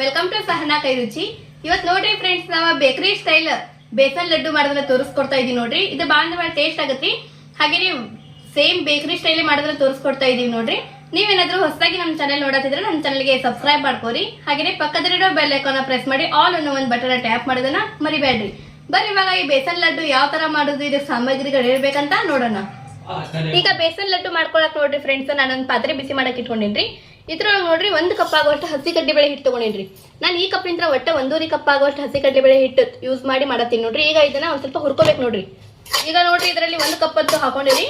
Welcome to Sahana ಕೈ ರುಚಿ ಇವತ್ ನೋಡ್ರಿ ಫ್ರೆಂಡ್ಸ್ ನಾವ ಬೇಕರಿ ಸ್ಟೈಲ್ ಬೇಸನ್ ಲಡ್ಡು ಮಾಡೋದ್ರ ತೋರಿಸ್ಕೊಡ್ತಾ ಇದೀವಿ ನೋಡ್ರಿ. ಇದು ಬಾಳ ಬಾಳ ಟೇಸ್ಟ್ ಆಗತ್ರಿ ಹಾಗೇನೆ ಸೇಮ್ ಬೇಕರಿ ಸ್ಟೈಲ್ ಮಾಡೋದ್ರ ತೋರಿಸ್ಕೊಡ್ತಾ ಇದೀವಿ ನೋಡ್ರಿ. ನೀವೇನಾದ್ರೂ ಹೊಸದಾಗಿ ನಮ್ಮ ಚಾನೆಲ್ ನೋಡತ್ತಿದ್ರೆ ನಮ್ಮ ಚಾನಲ್ಗೆ ಸಬ್ಸ್ಕ್ರೈಬ್ ಮಾಡ್ಕೋರಿ. ಹಾಗೆ ಪಕ್ಕದಲ್ಲಿರೋ ಬೆಲ್ ಐಕಾನ್ ಪ್ರೆಸ್ ಮಾಡಿ ಆಲ್ ಅನ್ನೋ ಒಂದು ಬಟನ್ ಟ್ಯಾಪ್ ಮಾಡೋದನ್ನ ಮರಿಬೇಡ್ರಿ. ಬರ್ರಿ ಇವಾಗ ಈ ಬೇಸನ್ ಲಡ್ಡು ಯಾವ ತರ ಮಾಡೋದು ಇದು ಸಾಮಗ್ರಿಗಳು ಇರ್ಬೇಕಂತ ನೋಡೋಣ. ಈಗ ಬೇಸನ್ ಲಡ್ಡು ಮಾಡ್ಕೊಳಕ್ ನೋಡ್ರಿ ಫ್ರೆಂಡ್ಸ್ ನಾನೊಂದು ಪಾತ್ರೆ ಬಿಸಿ ಮಾಡಕ್ ಇಟ್ಕೊಂಡಿನ್ರಿ. ಇದ್ರೊಳಗೆ ನೋಡ್ರಿ ಒಂದು ಕಪ್ ಆಗುವಷ್ಟು ಹಸಿ ಕಡ್ಲಿ ಬೇಳೆ ಹಿಟ್ಟು ತಗೊಂಡೇನ್ರಿ. ನಾನು ಈ ಕಪ್ಪಿಂದ ಒಟ್ಟ ಒಂದೂರಿ ಕಪ್ ಆಗುವಷ್ಟು ಹಸಿ ಕಡ್ಲೆಬೇಳೆ ಹಿಟ್ಟು ಯೂಸ್ ಮಾಡಿ ಮಾಡತ್ತೀನಿ ನೋಡ್ರಿ. ಈಗ ಇದನ್ನ ಒಂದ್ ಸ್ವಲ್ಪ ಹುರ್ಕೋಬೇಕು ನೋಡ್ರಿ. ಈಗ ನೋಡ್ರಿ ಇದರಲ್ಲಿ ಒಂದು ಕಪ್ ಅಂತೂ ಹಾಕೊಂಡಿರಿ.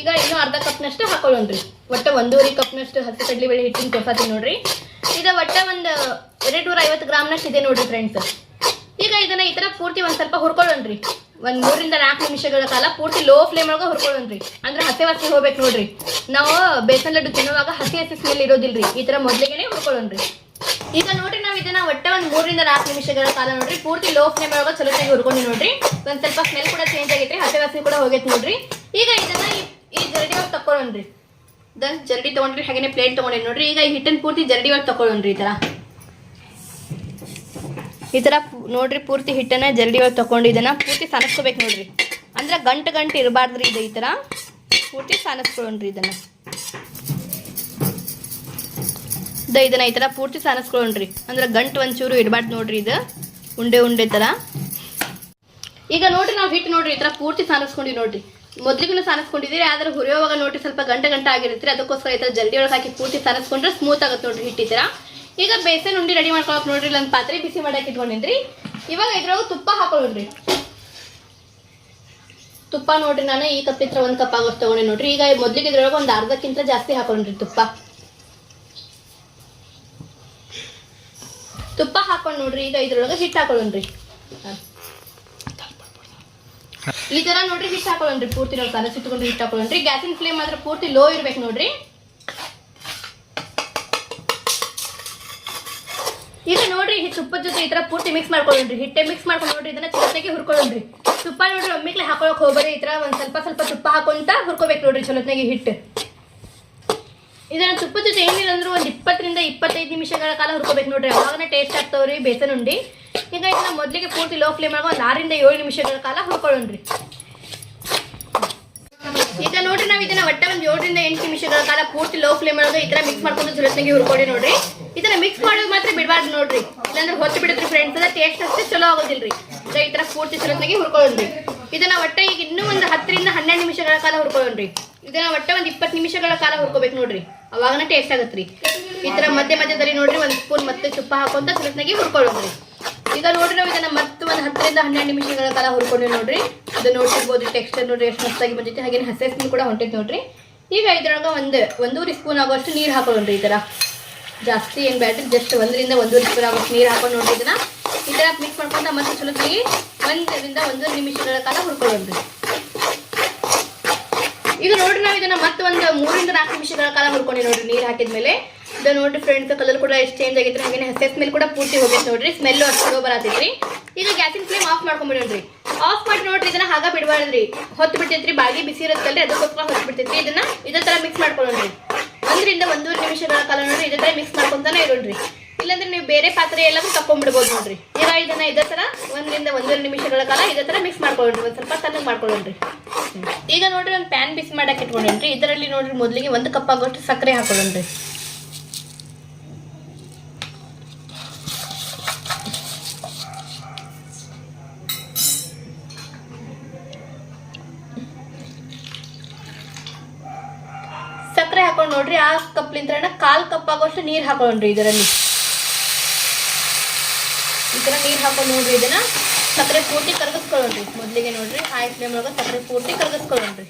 ಈಗ ಇನ್ನೂ ಅರ್ಧ ಕಪ್ನಷ್ಟು ಹಾಕೊಳ್ಳೋಣ್ರಿ. ಒಟ್ಟ ಒಂದೂವರೆ ಕಪ್ನಷ್ಟು ಹಸಿ ಕಡ್ಲಿ ಬೇಳೆ ಹಿಟ್ಟಿನ ತೋರ್ಸತ್ತೀನಿ ನೋಡ್ರಿ. ಇದು ಒಟ್ಟ ಒಂದು ಎರಡು ನೂರ ಐವತ್ತು ಗ್ರಾಮ್ನಷ್ಟು ಇದೆ ನೋಡ್ರಿ ಫ್ರೆಂಡ್ಸ್ ಈಗ ಇದನ್ನ ಈ ತರ ಪೂರ್ತಿ ಒಂದ್ ಸ್ವಲ್ಪ ಹುರ್ಕೊಳ್ಳೋಣ್ರಿ. ಒಂದ್ ಮೂರಿಂದ ನಾಲ್ಕು ನಿಮಿಷಗಳ ಕಾಲ ಪೂರ್ತಿ ಲೋ ಫ್ಲೇಮ್ ಒಳಗೆ ಹುರ್ಕೊಳ್ಳೋಣ್ರಿ. ಅಂದ್ರೆ ಹಸಿ ಹಸಿ ಹೋಗ್ಬೇಕು ನೋಡ್ರಿ. ನಾವು ಬೇಸನ್ ಲಡ್ಡು ತಿನ್ನುವಾಗ ಹಸಿ ಹಸಿ ಸ್ಮೆಲ್ ಇರೋದಿಲ್ರಿ. ಈ ತರ ಮೊದ್ಲಿಗೆನೆ ಹುರ್ಕೊಳ್ಳೋಣ್ರಿ. ಈಗ ನೋಡ್ರಿ ನಾವು ಇದನ್ನ ಒಟ್ಟ ಒಂದು ಮೂರಿಂದ ನಾಲ್ಕು ನಿಮಿಷಗಳ ಕಾಲ ನೋಡ್ರಿ. ಪೂರ್ತಿ ಲೋ ಫ್ಲೇಮ್ ಒಳಗೆ ಚಲೋತಾಗಿ ಹುರ್ಕೊಂಡು ನೋಡ್ರಿ. ಒಂದ್ ಸ್ವಲ್ಪ ಸ್ಮೆಲ್ ಕೂಡ ಚೇಂಜ್ ಆಗೈತ್ರಿ, ಹಸಿ ಹಸಿ ಕೂಡ ಹೋಗೈತೆ ನೋಡ್ರಿ. ಈಗ ಇದನ್ನ ಈ- ಜರಡಿ ಒಳಗೆ ತಕೊಳ್ಳೋಣ್ರಿ ದನ್ ಜರಡಿ ತಗೊಂಡ್ರಿ, ಹಾಗೇನೆ ಪ್ಲೇಟ್ ತಗೊಂಡಿ ನೋಡ್ರಿ. ಈಗ ಈ ಹಿಟ್ಟನ್ ಪೂರ್ತಿ ಜರಡಿ ಒಳಗೆ ತಕೊಳ್ಳೋಣ್ರಿ ಈ ತರ. ಈ ತರ ನೋಡ್ರಿ ಪೂರ್ತಿ ಹಿಟ್ಟನ್ನ ಜರಡಿ ಒಳಗೆ ತಗೊಂಡಿದ್ದೇನೆ ಪೂರ್ತಿ ಸನಸ್ಕೋಬೇಕು ನೋಡ್ರಿ. ಅಂದ್ರೆ ಗಂಟು ಗಂಟು ಇರಬಾರ್ದ್ರಿ ಇದು ಈ ತರ. ಪೂರ್ತಿ ಸಾನಿಸ್ಕೊಳ್ಳೋಣ್ರಿ ಇದನ್ನ. ದ ಇದನ್ನ ಈ ತರ ಪೂರ್ತಿ ಸಾನಿಸ್ಕೊಳ್ಳೋಣ್ರಿ ಅಂದ್ರೆ ಗಂಟು ಒಂಚೂರು ಇಡಬಾರ್ದು ನೋಡ್ರಿ ಇದು. ಉಂಡೆ ಉಂಡೆ ತರ. ಈಗ ನೋಡ್ರಿ ನಾವು ಹಿಟ್ಟು ನೋಡ್ರಿ ಈ ತರ ಪೂರ್ತಿ ಸಾನಿಸ್ಕೊಂಡಿವಿ ನೋಡ್ರಿ. ಮೊದ್ಲಿಗೂ ಸಾನಿಸ್ಕೊಂಡಿದ್ದೀರಿ ಆದ್ರೆ ಹುರಿಯೋವಾಗ ನೋಡ್ರಿ ಸ್ವಲ್ಪ ಗಂಟೆ ಗಂಟೆ ಆಗಿರುತ್ತೆ ಅದಕ್ಕೋಸ್ಕರ ಈ ತರ ಜಲ್ದಿ ಒಳಗೆ ಹಾಕಿ ಪೂರ್ತಿ ಸಾನಿಸ್ಕೊಂಡ್ರೆ ಸ್ಮೂತ್ ಆಗುತ್ತೆ ನೋಡ್ರಿ ಹಿಟ್ಟು ಈ ತರ. ಈಗ ಬೇಸನ್ ಉಂಡಿ ರೆಡಿ ಮಾಡ್ಕೊಳಕ್ ನೋಡ್ರಿ ಒಂದು ಪಾತ್ರೆ ಬಿಸಿ ಮಾಡಕ್ ಇಟ್ಕೊಂಡಿನ್ರಿ. ಇವಾಗ ಇದ್ರೊಳಗೆ ತುಪ್ಪ ಹಾಕೊಳ್ಳೋಣ್ರಿ. ತುಪ್ಪ ನೋಡ್ರಿ ನಾನು, ಈ ಕಪ್ ಇತ್ರ ಒಂದ್ ಕಪ್ ಆಗೋಷ್ಟು ತಗೊಂಡೆ ನೋಡ್ರಿ. ಈಗ ಮೊದ್ಲಿಗೆ ಇದ್ರೊಳಗ ಒಂದು ಅರ್ಧಕ್ಕಿಂತ ಜಾಸ್ತಿ ಹಾಕೊಂಡ್ರಿ ತುಪ್ಪ. ತುಪ್ಪ ಹಾಕೊಂಡು ನೋಡ್ರಿ, ಈಗ ಇದ್ರೊಳಗೆ ಹಿಟ್ಟು ಹಾಕೊಳ್ಳೋಣ್ರಿ. ಈ ತರ ನೋಡ್ರಿ ಹಿಟ್ಟು ಹಾಕೊಳ್ಳೋಣ್ರಿ. ಪೂರ್ತಿ ನಾವು ಕನಸಿಟ್ಕೊಂಡ್ರಿ ಹಿಟ್ಟು ಹಾಕೊಳ್ಳೋಣ್ರಿ. ಗ್ಯಾಸಿನ ಫ್ಲೇಮ್ ಮಾತ್ರ ಪೂರ್ತಿ ಲೋ ಇರ್ಬೇಕು ನೋಡ್ರಿ. ಈಗ ನೋಡ್ರಿ ತುಪ್ಪದ ಜೊತೆ ಈ ತರ ಪೂರ್ತಿ ಮಿಕ್ಸ್ ಮಾಡ್ಕೊಳ್ಳೋಣ್ರಿ. ಹಿಟ್ಟೆ ಮಿಕ್ಸ್ ಮಾಡ್ಕೊಂಡು ನೋಡ್ರಿ, ಇದನ್ನ ಚಲೋತ್ತಾಗಿ ಹುರ್ಕೊಳ್ಳೋಣ್ರಿ. ತುಪ್ಪ ನೋಡ್ರಿ ಒಮ್ಮಿಕ್ಲೆ ಹಾಕೊಳಕ್ ಹೋಗ್ಬೇಡಿ, ಈ ತರ ಒಂದ್ ಸ್ವಲ್ಪ ಸ್ವಲ್ಪ ತುಪ್ಪ ಹಾಕೊಂತ ಹುರ್ಕೋಬೇಕು ನೋಡ್ರಿ ಚಲೋತ್ನಾಗಿ ಹಿಟ್ಟು. ಇದನ್ನ ತುಪ್ಪದ ಜೊತೆ ಏನಿಲ್ಲ ಅಂದ್ರೆ ಒಂದ್ ಇಪ್ಪತ್ತರಿಂದ ಇಪ್ಪತ್ತೈದು ನಿಮಿಷಗಳ ಕಾಲ ಹುರ್ಕೋಬೇಕು ನೋಡ್ರಿ. ಅವಾಗನೇ ಟೇಸ್ಟ್ ಆಗ್ತಾವ್ರಿ, ಬೇಸನ್ ಉಂಡಿ. ಈಗ ಇದನ್ನ ಮೊದ್ಲಿಗೆ ಪೂರ್ತಿ ಲೋ ಫ್ಲೇಮ್ ಆಗ ಒಂದ್ ಆರಿಂದ ಏಳು ನಿಮಿಷಗಳ ಕಾಲ ಹುರ್ಕೊಳ್ಳೋಣ್ರಿ. ಈಗ ನೋಡ್ರಿ ನಾವ್ ಇದನ್ನ ಒಟ್ಟ ಒಂದ್ ಏಳರಿಂದ ಎಂಟು ನಿಮಿಷಗಳ ಕಾಲ ಪೂರ್ತಿ ಲೋ ಫ್ಲೇಮ್ ಒಳಗೆ ಈ ತರ ಮಿಕ್ಸ್ ಮಾಡ್ಕೊಂಡು ಚಲೋತ್ನಾಗಿ ಹುರ್ಕೊಡಿ ನೋಡ್ರಿ. ಇದನ್ನ ಮಿಕ್ಸ್ ಮಾಡೋದು ಮಾತ್ರ ಬಿಡಬಾರ್ದು ನೋಡ್ರಿ. ಇಲ್ಲಾಂದ್ರೆ ಹೊತ್ತು ಬಿಡುತ್ತೆ ಫ್ರೆಂಡ್ಸ್ ಅದ ಟೇಸ್ಟ್ ಅಷ್ಟೇ ಚಲೋ ಆಗೋದಿಲ್ರಿ. ಸೊ ಈ ತರ ಪೂರ್ತಿ ಚಲೋತ್ನಾಗಿ ಹುರ್ಕೊಳ್ಳೋಣ್ರಿ. ಇದನ್ನ ಒಟ್ಟ ಈಗ ಇನ್ನೂ ಒಂದು ಹತ್ತರಿಂದ ಹನ್ನೆರಡು ನಿಮಿಷಗಳ ಕಾಲ ಹುರ್ಕೊಳ್ಳೋಣ್ರಿ. ಇದನ್ನ ಒಟ್ಟ ಒಂದ್ ಇಪ್ಪತ್ತು ನಿಮಿಷಗಳ ಕಾಲ ಹುರ್ಕೋಬೇಕು ನೋಡ್ರಿ. ಅವಾಗನ ಟೇಸ್ಟ್ ಆಗತ್ರಿ. ಈ ತರ ಮಧ್ಯ ಮಧ್ಯದಲ್ಲಿ ನೋಡ್ರಿ ಒಂದ್ ಸ್ಪೂನ್ ಮತ್ತೆ ತುಪ್ಪ ಹಾಕೊಂತ ಚಲೋತ್ನಾಗಿ ಹುರ್ಕೊಳ್ಳೋಣ್ರಿ ಈಗ ನೋಡ್ರಿ ನಾವು ಇದನ್ನ ಮತ್ತೆ ಒಂದ್ ಹತ್ತರಿಂದ ಹನ್ನೆರಡು ನಿಮಿಷಗಳ ಕಾಲ ಹುರ್ಕೊಂಡ್ವಿ ನೋಡ್ರಿ. ಇದು ನೋಡ್ತಿರ್ಬೋದು ಟೆಕ್ಸ್ಚರ್ ನೋಡ್ರಿ, ಎಷ್ಟು ಮಸ್ತಾಗಿ ಬಂದೈತಿ ಹಾಗೆ ಹಸಿ ಕೂಡ ಹೊಂಟೈತಿ ನೋಡ್ರಿ. ಈಗ ಇದ್ರೊಳಗ ಒಂದು, ಒಂದೂವರೆ ಸ್ಪೂನ್ ಆಗೋಷ್ಟು ನೀರು ಹಾಕೊಳ್ಳೋಣ್ರಿ ಈ ತರ. ಜಾಸ್ತಿ ಏನ್ ಬೇಡ್ರಿ ಜಸ್ಟ್ ಒಂದರಿಂದ ಒಂದೂವರೆ ಸ್ಪೂನ್ ಆಗೋಷ್ಟು ನೀರು ಹಾಕೊಂಡು ನೋಡ್ರಿ ಇದನ್ನ. ಈ ತರ ಮಿಕ್ಸ್ ಮಾಡ್ಕೊಂಡು ಮತ್ತೆ ಚಲೋತ್ತಾಗಿ ಒಂದರಿಂದ ಒಂದೂವರೆ ನಿಮಿಷಗಳ ಕಾಲ ಹುರ್ಕೊಳ್ಳೋಣ್ರಿ. ಈಗ ನೋಡ್ರಿ ನಾವು ಇದನ್ನ ಮತ್ತೆ ಒಂದು ಮೂರಿಂದ ನಾಲ್ಕು ನಿಮಿಷಗಳ ಕಾಲ ಹುರ್ಕೊಂಡಿ ನೋಡ್ರಿ ನೀರು ಹಾಕಿದ್ಮೇಲೆ. ಇದು ನೋಡ್ರಿ ಫ್ರೆಂಡ್ಸ್ ಕಲರ್ ಕೂಡ ಎಷ್ಟು ಚೇಂಜ್ ಆಗೈತ್ರಿ? ಹಾಗೆ ಹಸಿ ಸ್ಮೆಲ್ ಕೂಡ ಪೂರ್ತಿ ಹೋಗೈತೆ ನೋಡ್ರಿ. ಸ್ಮೆಲ್ ಅಷ್ಟು ಬರತೈತ್ರಿ. ಈಗ ಗ್ಯಾಸಿನ ಫ್ಲೇಮ್ ಆಫ್ ಮಾಡ್ಕೊಂಡ್ಬಿಡೋಣ್ರಿ ಆಫ್ ಮಾಡಿ ನೋಡ್ರಿ, ಇದನ್ನ ಹಾಗ ಬಿಡಬಾರ್ದ್ರಿ. ಹೊತ್ತು ಬಿಡ್ತೈತ್ರಿ ಬಾಗಿ ಬಿಸಿ ಇರುತ್ತಲ್ರಿ, ಅದಕ್ಕೋಸ್ಕರ ಹೊತ್ತು ಬಿಡ್ತೈತ್ರಿ. ಇದನ್ನ ಇದೇ ತರ ಮಿಕ್ಸ್ ಮಾಡ್ಕೊಳ್ಳೋಣ್ರಿ ಒಂದರಿಂದ ಒಂದೂವರೆ ನಿಮಿಷಗಳ ಕಾಲ ನೋಡ್ರಿ, ಇದೇ ತರ ಮಿಕ್ಸ್ ಮಾಡ್ಕೊಂತಾನೆ ಇರೋಣ್ರಿ. ಇಲ್ಲಾಂದ್ರೆ ನೀವು ಬೇರೆ ಪಾತ್ರೆ ಎಲ್ಲವೂ ತಕೊಂಡ್ಬಿಡ್ಬೋದು ನೋಡ್ರಿ. ಈಗ ಇದನ್ನ ಇದೇ ತರ ಒಂದರಿಂದ ಒಂದೂವರೆ ನಿಮಿಷಗಳ ಕಾಲ ಇದೇ ತರ ಮಿಕ್ಸ್ ಮಾಡ್ಕೊಳ್ಳೋಣ್ರಿ ಒಂದ್ ಸ್ವಲ್ಪ ತಣ್ಣಗೆ ಮಾಡ್ಕೊಳ್ಳೋಣ್ರಿ ಈಗ ನೋಡ್ರಿ ಒಂದು ಪ್ಯಾನ್ ಬಿಸಿ ಮಾಡಕ್ಕೆ ಇಟ್ಕೊಂಡೇನ್ರಿ ಇದರಲ್ಲಿ ನೋಡ್ರಿ ಮೊದಲಿಗೆ ಒಂದು ಕಪ್ ಆಗೋಷ್ಟು ಸಕ್ಕರೆ ಹಾಕೊಳ್ಳೋಣ್ರಿ. ಆಗೋಷ್ಟು ನೀರು ಹಾಕೊಳ್ಳೋಣ್ರಿ ಇದರಲ್ಲಿ. ಈ ತರ ನೀರು ಹಾಕೊಂಡು ನೋಡ್ರಿ ಇದನ್ನ. ಸಕ್ಕರೆ ಪೂರ್ತಿ ಕರಗಿಸ್ಕೊಳ್ಳೋಣ್ರಿ. ಮೊದಲಿಗೆ ನೋಡ್ರಿ ಹೈ ಫ್ಲೇಮ್ ಒಳಗೆ ಸಕ್ಕರೆ ಪೂರ್ತಿ ಕರಗಿಸ್ಕೊಳ್ಳೋಣ್ರಿ.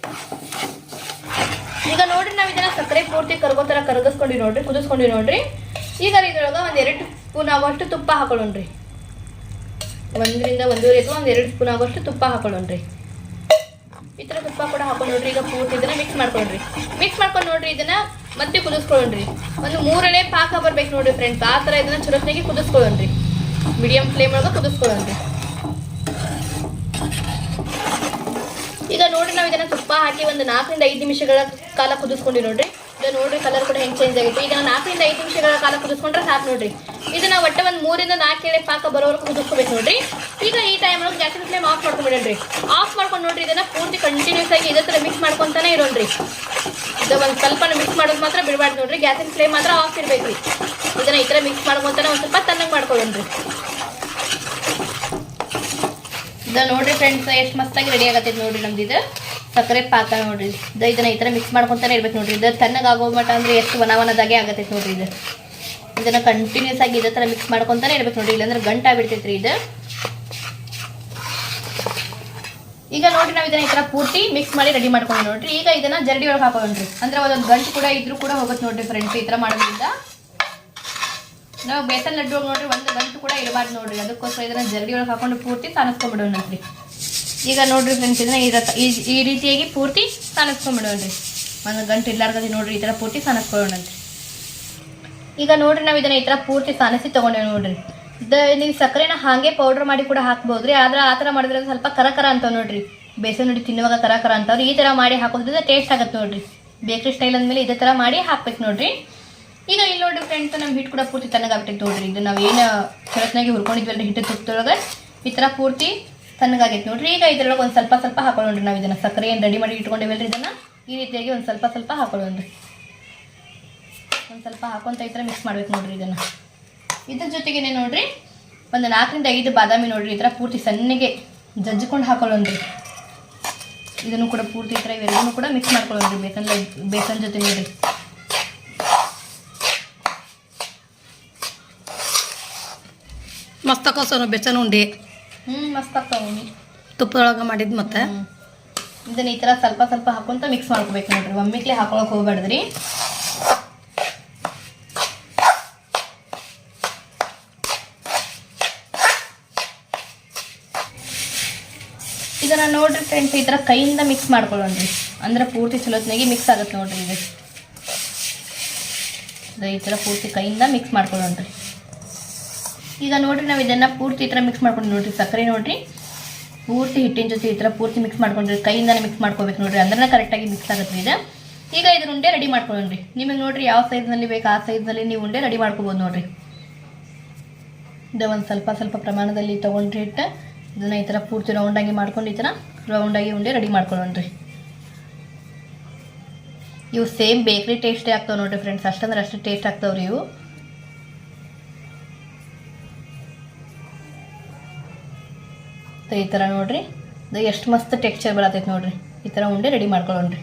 ಈಗ ನೋಡ್ರಿ ನಾವ್ ಇದನ್ನ ಸಕ್ಕರೆ ಪೂರ್ತಿ ಕರಗೋ ತರ ಕರಗಿಸ್ಕೊಂಡಿ ನೋಡ್ರಿ, ಕುದಿಸ್ಕೊಂಡಿ ನೋಡ್ರಿ. ಈಗ ಇದ್ರೊಳಗ ಒಂದ್ ಎರಡು ಸ್ಪೂನ್ ಆಗೋಷ್ಟು ತುಪ್ಪ ಹಾಕೊಳ್ಳೋಣ್ರಿ. ಒಂದರಿಂದ ಒಂದೂವರೆ ಅಥವಾ ಒಂದ್ ಎರಡು ಸ್ಪೂನ್ ಆಗೋಷ್ಟು ತುಪ್ಪ ಹಾಕೊಳ್ಳೋಣ್ರಿ. ಈ ತರ ತುಪ್ಪ ಕೂಡ ಹಾಕೊಂಡು ನೋಡ್ರಿ, ಈಗ ಪೂರ್ತಿ ಇದನ್ನ ಮಿಕ್ಸ್ ಮಾಡ್ಕೊಂಡ್ರಿ. ಮಿಕ್ಸ್ ಮಾಡ್ಕೊಂಡು ನೋಡ್ರಿ ಇದನ್ನ. ಮತ್ತೆ ಕುದಿಸ್ಕೊಳ್ಳೋಣ್ರಿ. ಒಂದು ಮೂರನೇ ಪಾಕ ಬರ್ಬೇಕು ನೋಡ್ರಿ ಫ್ರೆಂಡ್ಸ್ ಆ ತರ ಇದನ್ನ ಚುರತ್ನಾಗಿ ಕುದಿಸ್ಕೊಳ್ಳೋಣ್ರಿ. ಮೀಡಿಯಂ ಫ್ಲೇಮ್ ಒಳಗೆ ಕುದಿಸ್ಕೊಳ್ಳೋಣ್ರಿ. ಈಗ ನೋಡ್ರಿ ನಾವು ಇದನ್ನ ತುಪ್ಪ ಹಾಕಿ ಒಂದು ನಾಲ್ಕರಿಂದ ಐದು ನಿಮಿಷಗಳ ಕಾಲ ಕುದಿಸ್ಕೊಂಡಿ ನೋಡ್ರಿ. ಈಗ ನೋಡ್ರಿ ಕಲರ್ ಕೂಡ ಹೆಂಗ್ ಚೇಂಜ್ ಆಗೈತೆ. ಈಗ ನಾಲ್ಕರಿಂದ ಐದು ನಿಮಿಷಗಳ ಕಾಲ ಕುದಿಸ್ಕೊಂಡ್ರೆ ಸಾಕು ನೋಡ್ರಿ. ಇದನ್ನ ಒಟ್ಟ ಒಂದು ಮೂರಿಂದ ನಾಲ್ಕೇಳೆ ಪಾಕ ಬರೋವರೆಗೂ ಕುದಿಸ್ಕೋಬೇಕು ನೋಡ್ರಿ. ಈಗ ಈ ಟೈಮ್ ಒಳಗೆ ಗ್ಯಾಸಿನ ಫ್ಲೇಮ್ ಆಫ್ ಮಾಡ್ಕೊಂಡ್ಬಿಡನ್ರಿ ಆಫ್ ಮಾಡ್ಕೊಂಡು ನೋಡ್ರಿ, ಇದನ್ನ ಪೂರ್ತಿ ಕಂಟಿನ್ಯೂಸ್ ಆಗಿ ಇದೇ ಥರ ಮಿಕ್ಸ್ ಮಾಡ್ಕೊತಾನೆ ಇರೋಣ್ರಿ. ಇದು ಒಂದು ಸ್ವಲ್ಪ ಮಿಕ್ಸ್ ಮಾಡೋದು ಮಾತ್ರ ಬಿಡಬಾರ್ದು ನೋಡ್ರಿ, ಗ್ಯಾಸಿನ ಫ್ಲೇಮ್ ಮಾತ್ರ ಆಫ್ ಇರ್ಬೇಕ್ರಿ. ಇದನ್ನ ಈ ಥರ ಮಿಕ್ಸ್ ಮಾಡ್ಕೊಂತಾನೆ ಒಂದು ಸ್ವಲ್ಪ ತಣ್ಣಗೆ ಮಾಡ್ಕೊಳ್ಳೋಣ್ರಿ. ಇದು ನೋಡ್ರಿ ಫ್ರೆಂಡ್ಸ್ ಎಷ್ಟು ಮಸ್ತಾಗಿ ರೆಡಿ ಆಗತ್ತೈತೆ ನೋಡ್ರಿ ನಮ್ದು ಇದು. ಸಕ್ಕರೆ ಪಾಕ ನೋಡ್ರಿ. ಇದು ಇದನ್ನ ಈ ಥರ ಮಿಕ್ಸ್ ಮಾಡ್ಕೊತಾನೆ ಇರ್ಬೇಕು ನೋಡ್ರಿ. ಇದು ತಣ್ಣಗೆ ಆಗೋ ಮಟ ಅಂದ್ರೆ ಎಷ್ಟು ವನವನದಾಗೆ ಆಗತ್ತೈತೆ ನೋಡ್ರಿ ಇದು. ಇದನ್ನ ಕಂಟಿನ್ಯೂಸ್ ಆಗಿ ಇದೇ ಥರ ಮಿಕ್ಸ್ ಮಾಡ್ಕೊತಾನೆ ಇರ್ಬೇಕು ನೋಡ್ರಿ. ಇಲ್ಲಾಂದ್ರೆ ಗಂಟಾಗ್ಬಿಡ್ತೈತೆ ರೀ ಇದು. ಈಗ ನೋಡ್ರಿ ನಾವು ಇದನ್ನ ಈ ತರ ಪೂರ್ತಿ ಮಿಕ್ಸ್ ಮಾಡಿ ರೆಡಿ ಮಾಡ್ಕೊಂಡು ನೋಡ್ರಿ. ಈಗ ಇದನ್ನ ಜರಡಿ ಒಳಗೆ ಹಾಕೊಂಡ್ರಿ ಅಂದ್ರೆ ಒಂದೊಂದು ಗಂಟು ಕೂಡ ಇದ್ರೂ ಕೂಡ ಹೋಗುತ್ತೆ ನೋಡ್ರಿ ಫ್ರೆಂಡ್ಸ್ ಈ ತರ ಮಾಡೋದ್ರಿಂದ. ನಾವು ಬೇಸನ್ ಲಡ್ಡು ನೋಡ್ರಿ ಒಂದು ಗಂಟು ಕೂಡ ಇರಬಾರ್ದು ನೋಡ್ರಿ. ಅದಕ್ಕೋಸ್ಕರ ಇದನ್ನ ಜರಡಿ ಒಳಗೆ ಹಾಕೊಂಡು ಪೂರ್ತಿ ಸಾನಿಸ್ಕೊಂಡ್ಬಿಡೋಣಂತ್ರಿ ಈಗ ನೋಡ್ರಿ ಫ್ರೆಂಡ್ಸ್ ಇದನ್ನ ಈ ರತ- ಈ- ಈ ರೀತಿಯಾಗಿ ಪೂರ್ತಿ ಸಾನಿಸ್ಕೊಂಡ್ಬಿಡೋಣ್ರಿ ಒಂದು ಗಂಟು ಇಲ್ಲಾರ್ಗದಿ ನೋಡ್ರಿ ಈ ತರ ಪೂರ್ತಿ ಸಾನಿಸ್ಕೊಳ್ಳೋಣಂತ್ರಿ ಈಗ ನೋಡ್ರಿ ನಾವು ಇದನ್ನ ಈ ತರ ಪೂರ್ತಿ ಸಾನಿಸಿ ತಗೊಂಡೇವೆ ನೋಡ್ರಿ. ನೀವು ಸಕ್ಕರೆನ ಹಾಗೆ ಪೌಡರ್ ಮಾಡಿ ಕೂಡ ಹಾಕ್ಬೋದ್ರಿ, ಆದ್ರೆ ಆ ಥರ ಮಾಡಿದ್ರೆ ಸ್ವಲ್ಪ ಕರಕರ ಅಂತ ನೋಡ್ರಿ. ಬೇಸನ್ ನೋಡಿ ತಿನ್ನುವಾಗ ಕರಕರ ಅಂತವ್ರು ಈ ಥರ ಮಾಡಿ ಹಾಕೋದ್ರಿಂದ ಟೇಸ್ಟ್ ಆಗತ್ತೆ ನೋಡ್ರಿ. ಬೇಕ್ರಿ ಸ್ಟೈಲ್ ಅಂದಮೇಲೆ ಇದೇ ಥರ ಮಾಡಿ ಹಾಕ್ಬೇಕು ನೋಡ್ರಿ. ಈಗ ಇಲ್ಲಿ ನೋಡ್ರಿ ಫ್ರೆಂಡ್ಸ್ ನಮ್ಮ ಹಿಟ್ಟು ಕೂಡ ಪೂರ್ತಿ ತಣ್ಣಗಾಗ್ಬಿಟ್ಟಿತ್ತು ನೋಡ್ರಿ. ಇದು ನಾವು ಏನು ಚರತ್ನಾಗಿ ಹುರ್ಕೊಂಡಿದ್ವಲ್ಲ ಹಿಟ್ಟು ತುಪ್ಪದೊಳಗೆ? ಈ ಥರ ಪೂರ್ತಿ ತಣ್ಣಗಾಗೈತೆ ನೋಡ್ರಿ. ಈಗ ಇದ್ರೊಳಗೆ ಒಂದು ಸ್ವಲ್ಪ ಸ್ವಲ್ಪ ಹಾಕೊಳ್ಳೋಣ್ರಿ ನಾವು ಇದನ್ನ. ಸಕ್ಕರೆ ಏನು ರೆಡಿ ಮಾಡಿ ಇಟ್ಕೊಂಡಿವಲ್ರಿ ಇದನ್ನ? ಈ ರೀತಿಯಾಗಿ ಒಂದು ಸ್ವಲ್ಪ ಸ್ವಲ್ಪ ಹಾಕೊಳ್ಳೋಣ್ರಿ. ಒಂದು ಸ್ವಲ್ಪ ಹಾಕೊಂತ ಈ ಥರ ಮಿಕ್ಸ್ ಮಾಡ್ಬೇಕು ನೋಡ್ರಿ ಇದನ್ನ. ಇದ್ರ ಜೊತೆಗೇನೆ ನೋಡ್ರಿ ಒಂದು ನಾಲ್ಕರಿಂದ ಐದು ಬಾದಾಮಿ ನೋಡ್ರಿ ಈ ಥರ ಪೂರ್ತಿ ಸಣ್ಣಗೆ ಜಜ್ಜಿಕೊಂಡು ಹಾಕೊಳ್ಳೋಣ್ರಿ ಇದನ್ನು ಕೂಡ ಪೂರ್ತಿ ಈ ಥರ ಇವೆಲ್ಲವೂ ಕೂಡ ಮಿಕ್ಸ್ ಮಾಡ್ಕೊಳ್ಳೋಣ್ರಿ ಬೇಸನ್ ಬೇಸನ್ ಜೊತೆ ನೋಡ್ರಿ. ಮಸ್ತ್ ಆಕೋಸನು ಬೇಸನ್ ಉಂಡಿ. ಹ್ಞೂ ಮಸ್ತ್ ಹಾಕ್ತಾವೆ ತುಪ್ಪದೊಳಗೆ ಮಾಡಿದ್ದು ಮತ್ತೆ. ಇದನ್ನು ಈ ಥರ ಸ್ವಲ್ಪ ಸ್ವಲ್ಪ ಹಾಕೊಂತ ಮಿಕ್ಸ್ ಮಾಡ್ಕೋಬೇಕು ನೋಡ್ರಿ ಒಮ್ಮಿಕ್ಲೆ ಹಾಕೊಳಕ್ಕೆ ಹೋಗ್ಬೇಡ್ರಿ ಇದನ್ನ ನೋಡ್ರಿ ಫ್ರೆಂಡ್ಸ್ ಈ ತರ ಕೈಯಿಂದ ಮಿಕ್ಸ್ ಮಾಡ್ಕೊಳ್ಳೋಣ್ರಿ ಅಂದ್ರೆ ಪೂರ್ತಿ ಚಲೋತ್ನಾಗಿ ಮಿಕ್ಸ್ ಆಗುತ್ತೆ ನೋಡ್ರಿ ಇದು. ಈ ತರ ಪೂರ್ತಿ ಕೈಯಿಂದ ಮಿಕ್ಸ್ ಮಾಡ್ಕೊಳ್ಳೋಣ್ರಿ ಈಗ ನೋಡ್ರಿ ನಾವು ಇದನ್ನ ಪೂರ್ತಿ ಈ ತರ ಮಿಕ್ಸ್ ಮಾಡ್ಕೊಂಡು ನೋಡ್ರಿ, ಸಕ್ಕರೆ ನೋಡ್ರಿ. ಪೂರ್ತಿ ಹಿಟ್ಟಿನ ಜೊತೆ ಈ ಥರ ಪೂರ್ತಿ ಮಿಕ್ಸ್ ಮಾಡ್ಕೊಂಡ್ರಿ ಕೈಯಿಂದಾನೆ ಮಿಕ್ಸ್ ಮಾಡ್ಕೋಬೇಕು ನೋಡ್ರಿ ಅಂದ್ರೆ ಕರೆಕ್ಟಾಗಿ ಮಿಕ್ಸ್ ಆಗುತ್ತೆ ಇದು. ಈಗ ಇದ್ರ ಉಂಡೆ ರೆಡಿ ಮಾಡ್ಕೊಳ್ಳೋಣ್ರಿ ನಿಮಗೆ ನೋಡ್ರಿ ಯಾವ ಸೈಜ್ನಲ್ಲಿ ಬೇಕು, ಆ ಸೈಜ್ನಲ್ಲಿ ನೀವು ಉಂಡೆ ರೆಡಿ ಮಾಡ್ಕೋಬೋದು ನೋಡ್ರಿ. ಇದ ಒಂದು ಸ್ವಲ್ಪ ಸ್ವಲ್ಪ ಪ್ರಮಾಣದಲ್ಲಿ ತೊಗೊಂಡ್ರಿ ಹಿಟ್ಟು. ಇದನ್ನ ಈ ಥರ ಪೂರ್ತಿ ರೌಂಡಾಗಿ ಮಾಡ್ಕೊಂಡು ಈ ಥರ ರೌಂಡಾಗಿ ಉಂಡೆ ರೆಡಿ ಮಾಡ್ಕೊಳ್ಳೋಣ್ರಿ. ಇವು ಸೇಮ್ ಬೇಕ್ರಿ ಟೇಸ್ಟೇ ಆಗ್ತಾವೆ ನೋಡಿರಿ ಫ್ರೆಂಡ್ಸ್ ಅಷ್ಟಂದ್ರೆ ಅಷ್ಟು ಟೇಸ್ಟ್ ಆಗ್ತಾವ್ರಿ ಇವು. ಈ ಥರ ನೋಡಿರಿ. ಇದು ಎಷ್ಟು ಮಸ್ತ್ ಟೆಕ್ಸ್ಚರ್ ಬರತೈತೆ ನೋಡ್ರಿ. ಈ ಥರ ಉಂಡೆ ರೆಡಿ ಮಾಡ್ಕೊಳ್ಳೋಣ್ರಿ.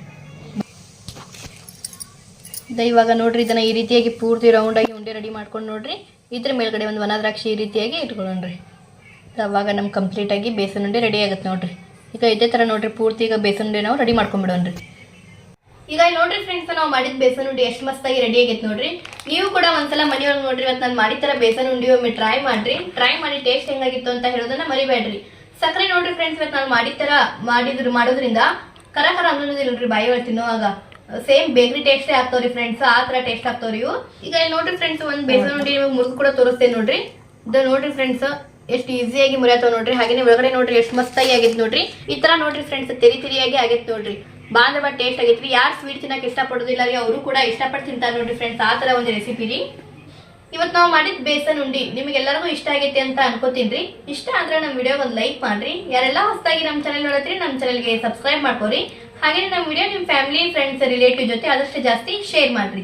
ಇದು ಇವಾಗ ನೋಡ್ರಿ ಇದನ್ನು ಈ ರೀತಿಯಾಗಿ ಪೂರ್ತಿ ರೌಂಡಾಗಿ ಉಂಡೆ ರೆಡಿ ಮಾಡ್ಕೊಂಡು ನೋಡ್ರಿ. ಇದ್ರ ಮೇಲ್ಗಡೆ ಒಂದು ವನ ದ್ರಾಕ್ಷಿ ಈ ರೀತಿಯಾಗಿ ಇಟ್ಕೊಳ್ಳೋಣ್ರಿ. ಅವಾಗ ನಮ್ಮ ಕಂಪ್ಲೀಟಾಗಿ ಬೇಸನ್ ಉಂಡೆ ರೆಡಿ ಆಗುತ್ತೆ ನೋಡ್ರಿ. ಈಗ ಇದೇ ಥರ ನೋಡ್ರಿ ಪೂರ್ತಿ ಈಗ ಬೇಸನ್ ಉಂಡೆ ನಾವು ರೆಡಿ ಮಾಡ್ಕೊಂಡ್ಬಿಡೋಣ್ರಿ ಈಗ ನೋಡ್ರಿ ಫ್ರೆಂಡ್ಸ್ ನಾವು ಮಾಡಿದ ಬೇಸನ್ ಉಂಡೆ ಎಷ್ಟು ಮಸ್ತಾಗಿ ರೆಡಿ ಆಗೈತೆ ನೋಡ್ರಿ. ನೀವು ಕೂಡ ಒಂದ್ಸಲ ಮನೆಯೊಳಗೆ ನೋಡ್ರಿ ಇವತ್ತು ನಾನು ಮಾಡಿದ ಥರ ಬೇಸನ್ ಉಂಡೆ ಒಮ್ಮೆ ಟ್ರೈ ಮಾಡ್ರಿ. ಟ್ರೈ ಮಾಡಿ ಟೇಸ್ಟ್ ಹೆಂಗಾಗಿತ್ತು ಅಂತ ಹೇಳೋದನ್ನ ಮರಿಬೇಡ್ರಿ. ಸಕ್ಕರೆ ನೋಡ್ರಿ ಫ್ರೆಂಡ್ಸ್ ಇವತ್ತು ನಾನು ಮಾಡಿದ ಥರ ಮಾಡಿದ್ರು ಮಾಡೋದ್ರಿಂದ ಕರ ಕರ ಅನ್ನೋದಿಲ್ರಿ ಬಾಯಿ ಒಳಗೆ ತಿನ್ನೋವಾಗ. ಸೇಮ್ ಬೇಕ್ರಿ ಟೇಸ್ಟೇ ಆಗ್ತಾವ್ರಿ ಫ್ರೆಂಡ್ಸ್ ಆ ಥರ ಟೇಸ್ಟ್ ಆಗ್ತಾವ್ರಿ ಇವು. ಈಗ ನೋಡ್ರಿ ಫ್ರೆಂಡ್ಸ್ ಒಂದು ಬೇಸನ್ ಉಂಡೆ ನಿಮಗೆ ಮುರಿದು ಕೂಡ ತೋರಿಸ್ತೇನೆ ನೋಡ್ರಿ. ಇದು ನೋಡ್ರಿ ಫ್ರೆಂಡ್ಸ್ ಎಷ್ಟು ಈಸಿಯಾಗಿ ಮುರಿಯತ್ತವ ನೋಡ್ರಿ. ಹಾಗೆ ಒಳಗಡೆ ನೋಡ್ರಿ ಎಷ್ಟು ಮಸ್ತಾಗಿ ಆಗೈತೆ ನೋಡ್ರಿ. ಈ ತರ ನೋಡ್ರಿ ಫ್ರೆಂಡ್ಸ್ ತೆರಿ ತೆರಿಯಾಗಿ ಆಗೈತೆ ನೋಡ್ರಿ. ಬಾಂದ್ರ ಅಂದ್ರೆ ಟೇಸ್ಟ್ ಆಗೈತ್ರಿ ಯಾರು ಸ್ವೀಟ್ ತಿನ್ನಕ್ಕೆ ಇಷ್ಟಪಡೋದಿಲ್ಲ ರೀ, ಅವರು ಕೂಡ ಇಷ್ಟಪಟ್ಟು ತಿಂತಾರೆ ನೋಡ್ರಿ ಫ್ರೆಂಡ್ಸ್ ಆ ತರ ಒಂದು ರೆಸಿಪಿ ರೀ. ಇವತ್ತು ನಾವು ಮಾಡಿದ ಬೇಸನ್ ಉಂಡಿ ನಿಮಗೆಲ್ಲರಿಗೂ ಇಷ್ಟ ಆಗೈತೆ ಅಂತ ಅನ್ಕೋತೀನಿ ಇಷ್ಟ ಆದ್ರೆ ನಮ್ಮ ವಿಡಿಯೋ ಒಂದು ಲೈಕ್ ಮಾಡ್ರಿ. ಯಾರೆಲ್ಲ ಹೊಸದಾಗಿ ನಮ್ಮ ಚಾನೆಲ್ ನೋಡತ್ರಿ ನಮ್ಮ ಚಾನಲ್ಗೆ ಸಬ್ಸ್ಕ್ರೈಬ್ ಮಾಡ್ಕೋರಿ. ಹಾಗೆ ನಮ್ಮ ವಿಡಿಯೋ ನಿಮ್ಮ ಫ್ಯಾಮಿಲಿ ಫ್ರೆಂಡ್ಸ್ ರಿಲೇಟಿವ್ ಜೊತೆ ಆದಷ್ಟು ಜಾಸ್ತಿ ಶೇರ್ ಮಾಡ್ರಿ.